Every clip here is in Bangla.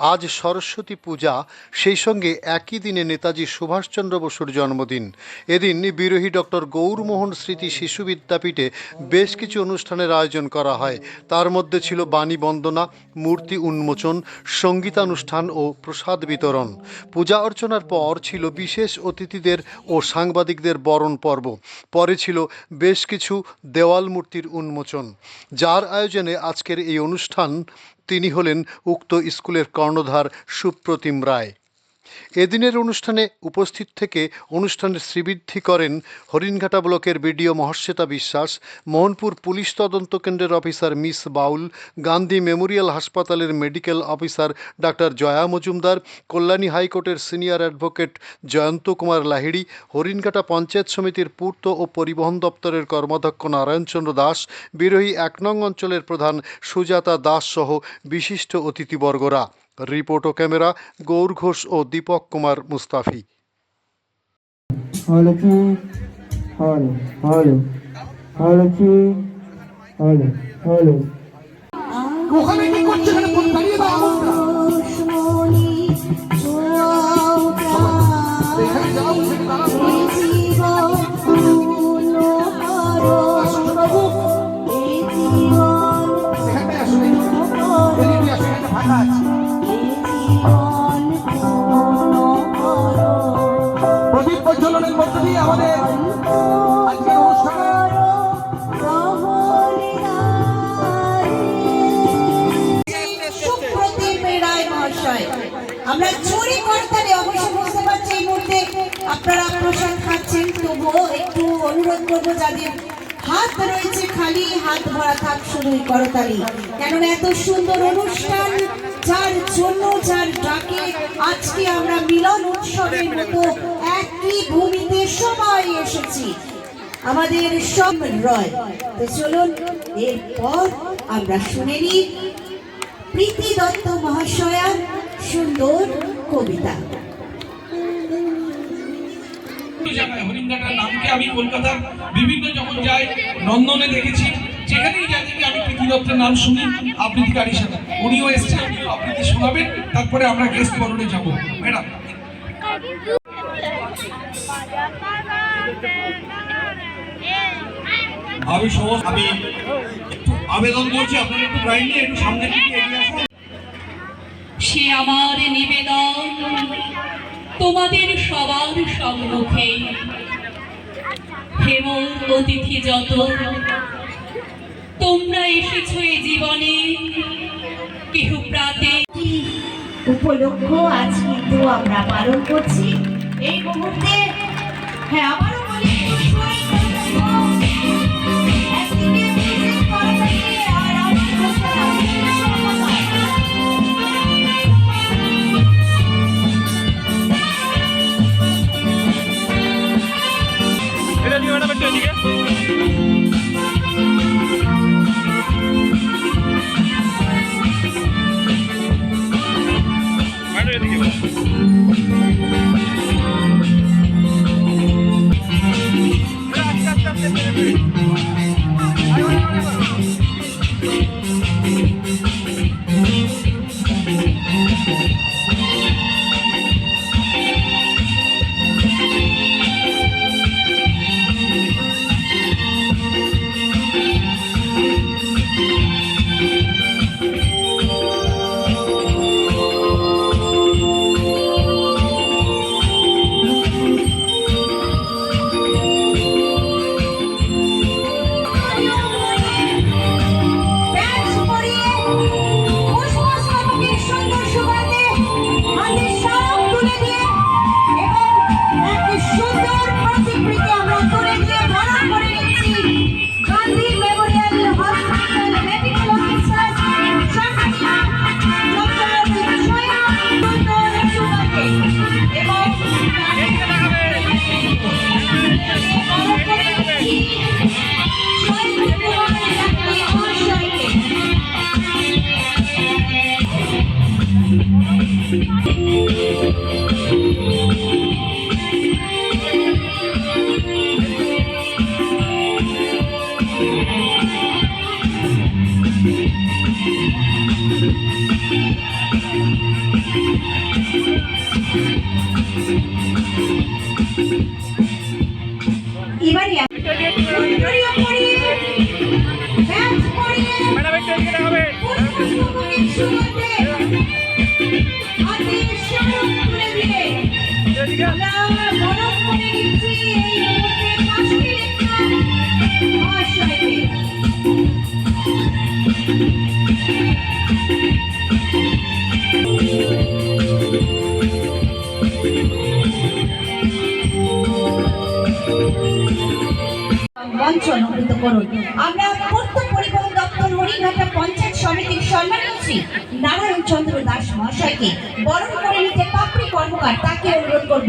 আজ সরস্বতী পূজা, সেই সঙ্গে একই দিনে নেতাজি সুভাষচন্দ্র বসুর জন্মদিন। এদিন বিরোহী ডক্টর গৌরমোহন স্মৃতি শিশু বিদ্যাপীঠে বেশ কিছু অনুষ্ঠানের আয়োজন করা হয়। তার মধ্যে ছিল বাণী বন্দনা, মূর্তি উন্মোচন, সঙ্গীতানুষ্ঠান ও প্রসাদ বিতরণ। পূজা অর্চনার পর ছিল বিশেষ অতিথিদের ও সাংবাদিকদের বরণ পর্ব। পরে ছিল বেশ কিছু দেওয়াল মূর্তির উন্মোচন। যার আয়োজনে আজকের এই অনুষ্ঠান তিনি হলেন উক্ত স্কুলের কর্ণধার সুপ্রতিম রায়। এদিনের অনুষ্ঠানে উপস্থিত থেকে অনুষ্ঠানের শ্রীবৃদ্ধি করেন হরিণঘাটা ব্লকের বিডিও মহর্ষিতা বিশ্বাস, মোহনপুর পুলিশ তদন্ত কেন্দ্রের officer miss Baul, Gandhi memorial হাসপাতালের medical officer doctor Jaya Majumdar, Kalyani হাইকোর্টের সিনিয়র অ্যাডভোকেট জয়ন্ত কুমার লাহিড়ি, হরিণঘাটা পঞ্চায়েত সমিতির পূর্ত ও পরিবহন দপ্তরের কর্মাধ্যক্ষ নারায়ণচন্দ্র দাস, বিরোহী এক নং অঞ্চলের প্রধান সুজাতা দাস সহ বিশিষ্ট অতিথিবর্গরা। রিপোর্ট ও ক্যামেরা গৌর ঘোষ ও দীপক কুমার মুস্তাফি। হলো কি হলো হলো হলো কি হলো হলো ওখানে কি করছে? প্রদীপ প্রজ্বলনের মধ্য দিয়ে আমাদের আজকের অনুষ্ঠানে মহাশয়। আমরা চুরি করতালে অবশ্য বুঝতে পারছি এই মুহূর্তে আপনারা প্রসাদ খাচ্ছেন তবুও একটু অনুরোধ করব যাদের হাত রয়েছে খালি, হাত ভরা থাক শুধুই করতালি। কেননা এত সুন্দর অনুষ্ঠান, যার জন্য, যার ডাকে আজকে আমরা মিলন উৎসবের মতো একই ভূমিতে সবাই এসেছি। আমাদের সব রয়। তো চলুন, এরপর আমরা শুনে নিই প্রীতি দত্ত মহাশয়ার সুন্দর কবিতা। হরিণঘাটার নামকে আমি কলকাতার বিভিন্ন যখন যাই নন্দনে দেখেছি যেখানেই যাই দেখি আমি প্রীতি দত্তের নাম শুনি আবৃত্তিকার হিসাবে। উনিও এসছেন উনিও আবৃত্তি শোনাবেন তারপরে আমরা গেস্ট বরণে যাব। ম্যাডাম। আমি সমস্ত আমি একটু আবেদন করছি আপনারা একটু কাইন্ডলি একটু সামনের দিকে এগিয়ে আসুন। সে আমার নিবেদন। তোমাদের সবার সম্মুখে হেমল অতিথি যত। তোমরা এসেছ এই জীবনে, কেহ প্রাতে উপলক্ষ আজ কিন্তু আমরা পালন করছি। এই মুহূর্তে হ্যাঁ আবারও বলি মঞ্চ উন্নীত করুন। আমরা পূর্ত পরিবহন দপ্তর হরিঘাটা পঞ্চায়েত সমিতির সম্মানীয় শ্রী নারায়ণ চন্দ্র দাস মহাশয়কে বরণ করে নিতে পাপড়ি কর্মকার তাকে অনুরোধ করব।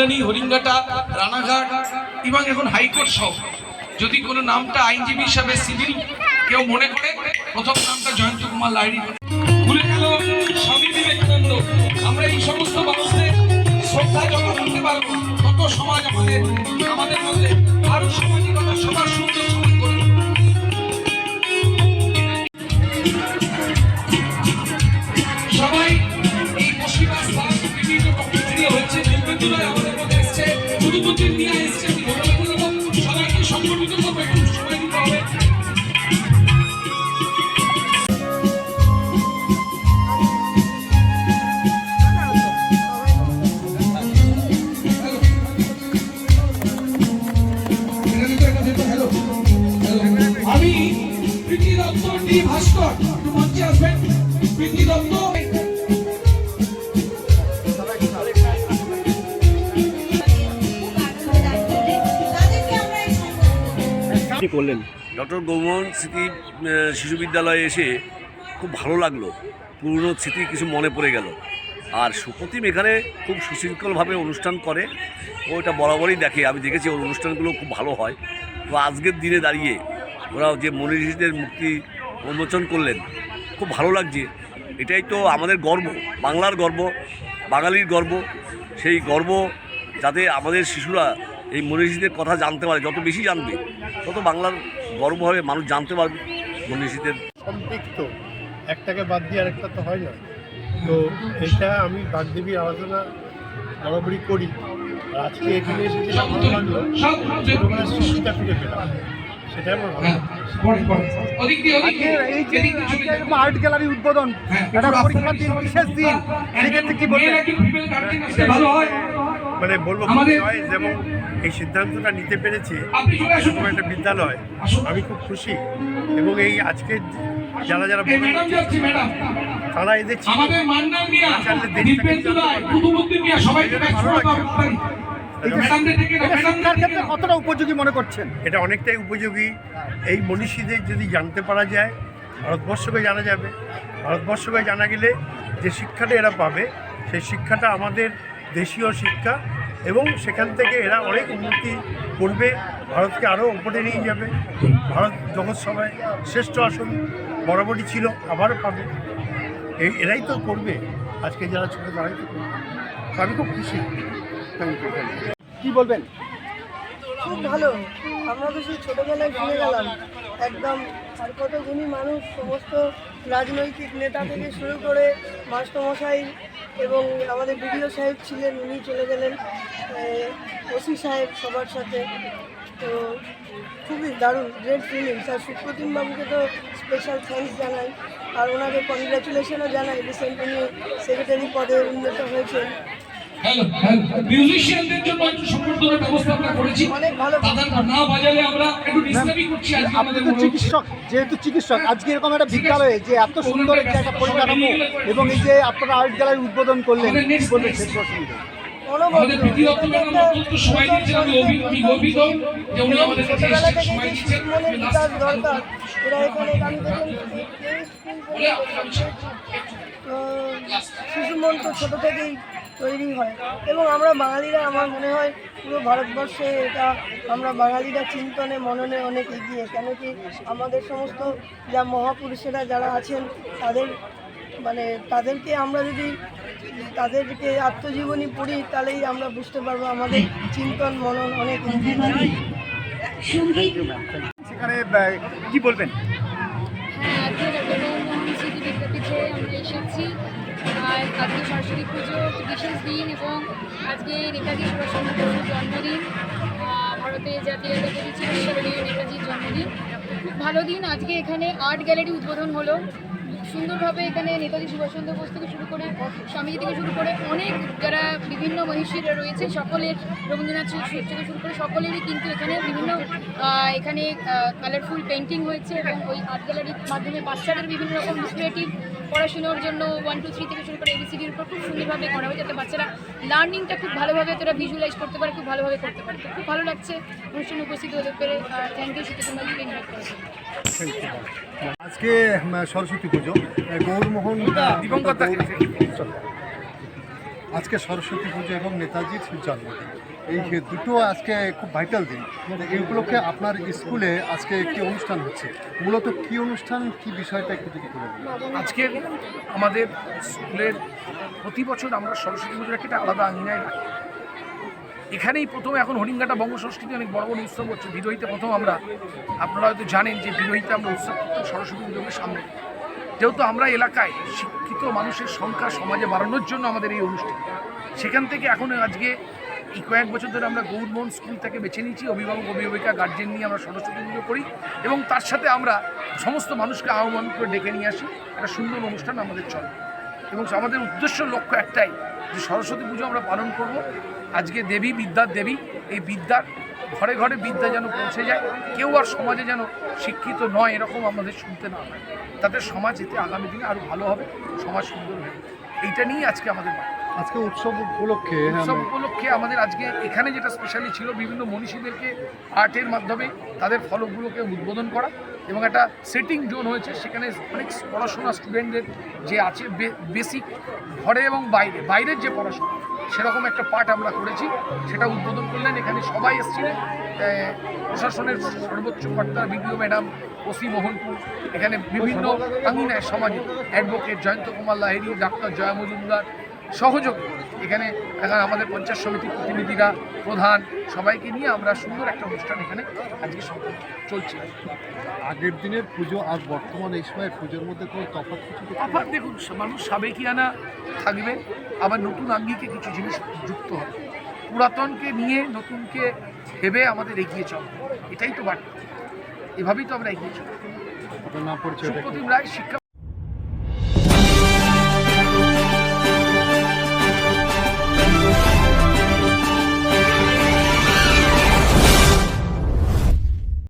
কল্যাণী হরিঙ্গাটা রানাঘাট এবং এখন হাইকোর্ট সহ যদি কোনো নামটা আইনজীবী হিসাবে সিভিল কেউ মনে করে, প্রথম নামটা জয়ন্ত কুমার লাহিড়ী। ভুলে গেল স্বামী বিবেকানন্দ। আমরা এই সমস্ত মানুষদের শ্রদ্ধা করতে তত সমাজ আমাদের আমাদের মধ্যে আরও সামাজিকতা, সবার সুন্দর সবাই এই বসিবার স্থান বিভিন্ন নিয়ে সম্মান ডক্টর গৌমোহন স্মৃতি শিশু বিদ্যালয়ে এসে খুব ভালো লাগল। পুরনো স্মৃতি কিছু মনে পড়ে গেল। আর সুপ্রতিম এখানে খুব সুশৃঙ্খলভাবে অনুষ্ঠান করে। ও এটা বরাবরই দেখে। আমি দেখেছি ওর অনুষ্ঠানগুলো খুব ভালো হয়। তো আজকের দিনে দাঁড়িয়ে ওরা যে মনীষীদের মুক্তি উন্মোচন করলেন। খুব ভালো লাগছে। এটাই তো আমাদের গর্ব, বাংলার গর্ব, বাঙালির গর্ব। সেই গর্ব যাতে আমাদের শিশুরা এই মনীষীদের কথা জানতে পারে, যত বেশি জানবে, তত বাংলার গর্ব হবে, মানুষ জানতে পারবে মনীষীদের। সম্পৃক্ত। একটাকে বাদ দিয়ে আরেকটা তো হয় না। তো এটা আমি বাগদেবী আলোচনা বরাবরই করি। আজকে এখানে ভালো লাগল। ফিরে পেলাম। হ্যাঁ। আর্ট গ্যালারি উদ্বোধন হ্যাঁ, এটা পরীক্ষার দিন বিশেষ দিন। সেক্ষেত্রে কি হয়? মানে বলব এবং এই সিদ্ধান্তটা নিতে পেরেছি এরকম একটা বিদ্যালয় আমি খুব খুশি। এবং এই আজকে যারা যারা। তারা এদের ছিল কতটা উপযোগী মনে করছেন? এটা অনেকটাই উপযোগী। এই মনীষীদের যদি জানতে পারা যায় ভারতবর্ষকে জানা যাবে। ভারতবর্ষকে জানা গেলে যে শিক্ষাটা এরা পাবে সেই শিক্ষাটা আমাদের দেশীয় শিক্ষা এবং সেখান থেকে এরা অনেক উন্নতি করবে। ভারতকে আরও উপরে নিয়ে যাবে। ভারত জগৎ সভায় শ্রেষ্ঠ আসন বরাবরই ছিল আবারও পাবে। এই এরাই তো করবে। আজকে যারা ছোটো তারাই তো করবে। আমি খুব খুশি। থ্যাংক ইউ থ্যাংক ইউ কি বলবেন? খুব ভালো। আমরা তো সেই ছোটোবেলায় ফিরে গেলাম। একদম আর কত গুণী মানুষ সমস্ত রাজনৈতিক নেতা থেকে শুরু করে মাস্টারমশাই এবং আমাদের বিডিও সাহেব ছিলেন উনি চলে গেলেন ওসি সাহেব সবার সাথে। তো খুবই দারুণ গ্রেট ফিলিংস আর সুপ্রতিম বাবুকে তো স্পেশাল থ্যাঙ্কস জানাই। আর ওনাকে কনগ্রাচুলেশনও জানাই রিসেন্ট উনি সেক্রেটারি পদে উন্নত হয়েছেন। মিউজিশিয়ানদের জন্য একটু সম্বর্ধনার ব্যবস্থা আমরা করেছি। তাদের না বাজালে আমরা একটু ডিস্টার্বই করছি আজকে আমাদের। চিকিৎসক যেহেতু চিকিৎসক আজকে এরকম একটা বিদ্যালয়ে যে এত সুন্দর একটি একটা পরিকাঠামো এবং এই যে আপনারা আর্ট গ্যালারি উদ্বোধন করলেন আমাদের প্রীতি অত্যন্ত সময় আমি যে উনি আমাদের কাছে সময় তো শিশু মন তো ছোটো থেকেই তৈরি হয়। এবং আমরা বাঙালিরা আমার মনে হয় পুরো ভারতবর্ষে এটা আমরা বাঙালিরা চিন্তনে মননে অনেক এগিয়ে। কেন কি আমাদের সমস্ত যা মহাপুরুষেরা যারা আছেন তাদের মানে তাদেরকে আমরা যদি তাদেরকে আত্মজীবনী পড়ি তাহলেই আমরা বুঝতে পারব আমাদের চিন্তন মনন অনেক এগিয়ে সেখানে কি বলবেন? হ্যাঁ আজকে রবীন্দ্রনাথ আমরা এসেছি। আর আজকে সরস্বতী পুজো বিশেষ দিন এবং আজকে নেতাজি সুভাষচন্দ্র বসুর জন্মদিন ভারতের জাতীয়তাবাদী চিকিৎসালয়ে নেতাজির জন্মদিন। খুব ভালো দিন। আজকে এখানে আর্ট গ্যালারি উদ্বোধন হলো। সুন্দরভাবে এখানে নেতাজি সুভাষচন্দ্র বোস থেকে শুরু করে স্বামীজি থেকে শুরু করে অনেক যারা বিভিন্ন মনীষীরা রয়েছে, সকলের রবীন্দ্রনাথ থেকে শুরু করে সকলেরই কিন্তু এখানে বিভিন্ন এখানে কালারফুল পেন্টিং হয়েছে এবং ওই আর্ট গ্যালারির মাধ্যমে বাচ্চাদের বিভিন্ন রকম ক্রিয়েটিভ পড়াশোনার জন্য ওয়ান টু থ্রি থেকে শুরু করে এবিসিডির উপর খুব সুন্দরভাবে করা হয় যাতে বাচ্চারা লার্নিংটা খুব ভালোভাবে তারা ভিজুয়ালাইজ করতে পারে খুব ভালোভাবে করতে পারে। খুব ভালো লাগছে অনুষ্ঠানে উপস্থিত হতে পেরে। থ্যাংক ইউ কুমারকে ইনভাইট করার জন্য আজকে সরস্বতী পুজো। গৌরমোহন দিবঙ্গত আজকে সরস্বতী পুজো এবং নেতাজির জন্মদিন। এই দুটো আজকে খুব ভাইটাল দিন। এই উপলক্ষে আপনার স্কুলে আজকে একটি অনুষ্ঠান হচ্ছে? মূলত কি অনুষ্ঠান, কি বিষয়টা একটু যদি দিন। আজকে আমাদের স্কুলের প্রতি বছর আমরা সরস্বতী পুজোর একটা আলাদা আঙিনায় এখানেই প্রথম এখন হরিঙ্গাটা বঙ্গ সংস্কৃতি অনেক বড় বড় উৎসব হচ্ছে। বিরোহিতে প্রথম আমরা, আপনারা হয়তো জানেন যে বিরোহিতে আমরা উৎসব করতাম সরস্বতী পুজোকে সামনে। যেহেতু আমরা এলাকায় শিক্ষিত মানুষের সংখ্যা সমাজে বাড়ানোর জন্য আমাদের এই অনুষ্ঠান। সেখান থেকে এখন আজকে এই কয়েক বছর ধরে আমরা গৌরমোহন স্কুল থেকে বেছে নিয়েছি, অভিভাবক, অভিভাবিকা গার্জেন নিয়ে আমরা সরস্বতী পুজো করি এবং তার সাথে আমরা সমস্ত মানুষকে আহ্বান করে ডেকে নিয়ে আসি। একটা সুন্দর অনুষ্ঠান আমাদের চলে। এবং আমাদের উদ্দেশ্য, লক্ষ্য একটাই যে সরস্বতী পুজো আমরা পালন করব। আজকে দেবী, বিদ্যার দেবী, এই বিদ্যার ঘরে ঘরে বিদ্যা যেন পৌঁছে যায়। কেউ আর সমাজে যেন শিক্ষিত নয় এরকম আমাদের শুনতে না হয়। তাতে সমাজ এতে আগামী দিনে আরও ভালো হবে, সমাজ সুন্দর হবে এইটা নিয়েই আজকে আমাদের বার্তা। আজকে উৎসব উপলক্ষে উৎসব উপলক্ষে আমাদের আজকে এখানে যেটা স্পেশালি ছিল বিভিন্ন মনীষীদেরকে আর্টের মাধ্যমে তাদের ফলকগুলোকে উদ্বোধন করা এবং একটা সেটিং জোন হয়েছে সেখানে অনেক পড়াশোনা স্টুডেন্টদের যে আছে বেসিক ঘরে এবং বাইরে। বাইরের যে পড়াশোনা সেরকম একটা পার্ট আমরা করেছি সেটা উদ্বোধন করলেন এখানে সবাই এসেছিলেন। প্রশাসনের সর্বোচ্চ কর্তা বিডিও ম্যাডাম ওসি মোহনপুর এখানে বিভিন্ন আঙিনায় সমাজে অ্যাডভোকেট জয়ন্ত কুমার লাহিড়ী ডাক্তার জয়া মজুমদার সহযোগে এখানে এখানে আমাদের পঞ্চায়েত সমিতির প্রতিনিধিরা প্রধান সবাইকে নিয়ে আমরা সুন্দর একটা অনুষ্ঠান এখানে আজকে সম্পন্ন চলছে। আগের দিনের পুজো আর বর্তমান এই সময়ের পুজোর মধ্যে কোনো তফাৎ কিছু আবার দেখুন মানুষ সাবেকিয়ানা থাকবে আবার নতুন আঙ্গিকে কিছু জিনিস যুক্ত হবে। পুরাতনকে নিয়ে নতুনকে ভেবে আমাদের এগিয়ে চলবে এটাই তো বার্তা এভাবেই তো আমরা এগিয়ে চলবো আপনার নাম পরিচয়টা সুপ্রতিম রায় শিক্ষা